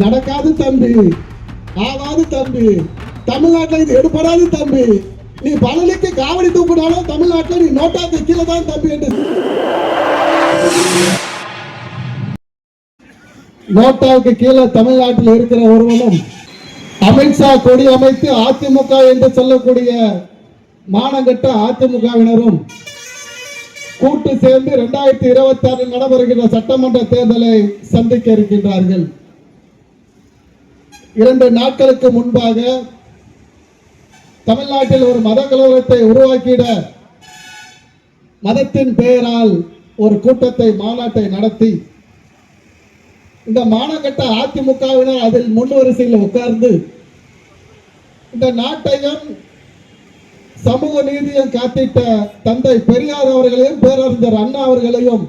நடக்காது தம்பி. ஆகாது தம்பி. தமிழ்நாட்டில் இது எடுபடாது தம்பி. நீ பழனிக்கு காவடி தூக்கினாலும் தமிழ்நாட்டில் நீ நோட்டாக்கு கீழே தான் தம்பி என்று. நோட்டாவுக்கு கீழே தமிழ்நாட்டில் இருக்கிற ஒருவனும் அமித்ஷா கொடி அமைத்து அதிமுக என்று சொல்லக்கூடிய மானங்கட்ட அதிமுகவினரும் கூட்டு சேர்ந்து இரண்டாயிரத்தி இருபத்தி ஆறில் நடைபெறுகின்ற சட்டமன்ற தேர்தலை சந்திக்க இருக்கின்றார்கள். இரண்டு நாட்களுக்கு முன்பாக தமிழ்நாட்டில் ஒரு மத கலவரத்தை உருவாக்கிட மதத்தின் பெயரால் ஒரு கூட்டத்தை மாநாட்டை நடத்தி இந்த மானகட்ட அதிமுகவினர் அதில் முன்வரிசையில் உட்கார்ந்து இந்த நாட்டையும் சமூக நீதியும் காத்திட்ட தந்தை பெரியார் அவர்களையும் பேரறிஞர் அண்ணா அவர்களையும்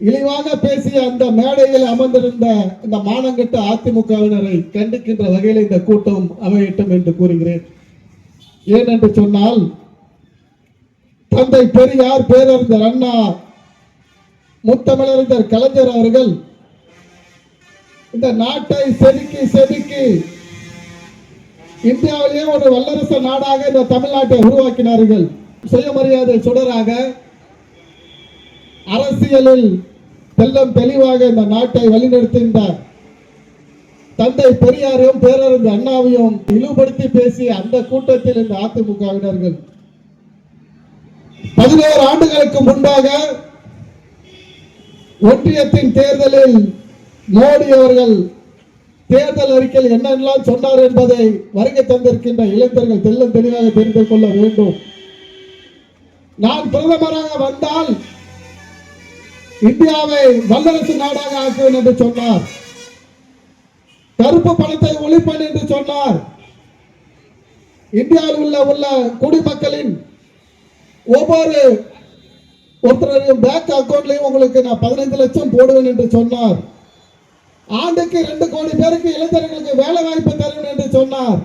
இழிவாக பேசிய அந்த மேடையில் அமர்ந்திருந்த இந்த மானங்கட்ட அதிமுகவினரை கண்டிக்கின்ற வகையில் இந்த கூட்டம் அமையட்டும் என்று கூறுகிறேன். ஏன் என்று சொன்னால் தந்தை பெரியார் பேரறிஞர் அண்ணா முத்தமிழறிஞர் கலைஞர் அவர்கள் இந்த நாட்டை செதுக்கி செதுக்கி இந்தியாவிலேயே ஒரு வல்லரசு நாடாக இந்த தமிழ்நாட்டை உருவாக்கினார்கள். சுயமரியாதை சுடராக அரசியலில் தெல்லம் தெளிவாக இந்த நாட்டை வழிநடத்துகின்ற தந்தை பெரியாரையும் பேரறிஞர் அண்ணாவையும் இழிவுபடுத்தி பேசிய அந்த கூட்டத்தில் இந்த அதிமுகவினர்கள். பதினோரு ஆண்டுகளுக்கு முன்பாக ஒன்றியத்தின் தேர்தலில் மோடி அவர்கள் தேர்தல் அறிக்கையில் என்னெல்லாம் சொன்னார் என்பதை வருகை தந்திருக்கின்ற இளைஞர்கள் தெல்லம் தெளிவாக தெரிந்து கொள்ள வேண்டும். நான் பிரதமராக வந்தால் இந்தியாவை வல்லரசு நாடாக ஆக்குவேன் என்று சொன்னார். கருப்பு பணத்தை ஒழிப்பேன் என்று சொன்னார். இந்தியாவில் உள்ள உள்ள குடிமக்களின் ஒவ்வொரு ஒருத்தரையும் பேங்க் அக்கௌண்ட்லையும் உங்களுக்கு நான் பதினைந்து லட்சம் போடுவேன் என்று சொன்னார். ஆண்டுக்கு ரெண்டு கோடி பேருக்கு இளைஞர்களுக்கு வேலை வாய்ப்பு தருவேன் என்று சொன்னார்.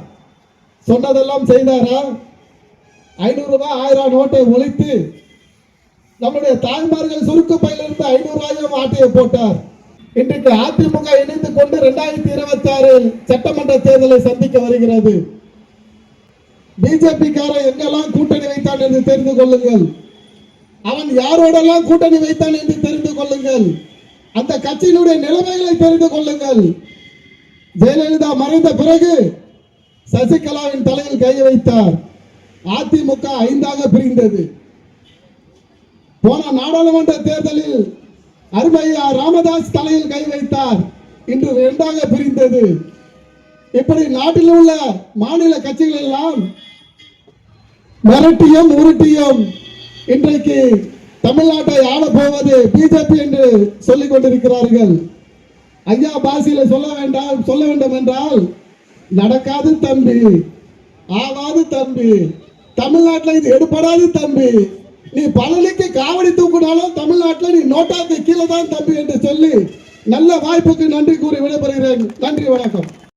சொன்னதெல்லாம் செய்தாரா? ஐநூறு ரூபாய் ஆயிரம் நோட்டை ஒழித்து நம்முடைய தாய்மார்கள் சுருக்கு பையிலிருந்து ஐநூறு ரூபாயும் ஆட்டையை போட்டார். இன்றைக்கு அதிமுக இணைந்து கொண்டு இரண்டாயிரத்தி இருபத்தி ஆறில் சட்டமன்ற தேர்தலை சந்திக்க வருகிறது. பிஜேபிக்காரன் எங்கெல்லாம் கூட்டணி வைத்தான் என்று தெரிந்து கொள்ளுங்கள். அவன் யாரோடெல்லாம் கூட்டணி வைத்தான் என்று தெரிந்து கொள்ளுங்கள். அந்த கட்சியினுடைய நிலைமைகளை தெரிந்து கொள்ளுங்கள். ஜெயலலிதா மறைந்த பிறகு சசிகலாவின் தலையில் கை வைத்தார். அதிமுக ஐந்தாக பிரிந்தது. போன நாடாளுமன்ற தேர்தலில் அருமையா ராமதாஸ் தலையில் கை வைத்தார். இன்று இரண்டாக பிரிந்தது. இப்படி நாட்டில் உள்ள மாநில கட்சிகள் எல்லாம் மிரட்டியும் உருட்டியும் இன்றைக்கு தமிழ்நாட்டை ஆள போவது பிஜேபி என்று சொல்லிக் கொண்டிருக்கிறார்கள். ஐயா பாசியில சொல்ல வேண்டாம் சொல்ல வேண்டும் என்றால் நடக்காது தம்பி ஆகாது தம்பி தமிழ்நாட்டில் இது எடுபடாது தம்பி நீ பழனிக்கு காவடி தூக்கினாலும் தமிழ்நாட்டில் நீ நோட்டாக்கு கீழே தான் தம்பி என்று சொல்லி நல்ல வாய்ப்புக்கு நன்றி கூறி விடைபெறுகிறேன். நன்றி வணக்கம்.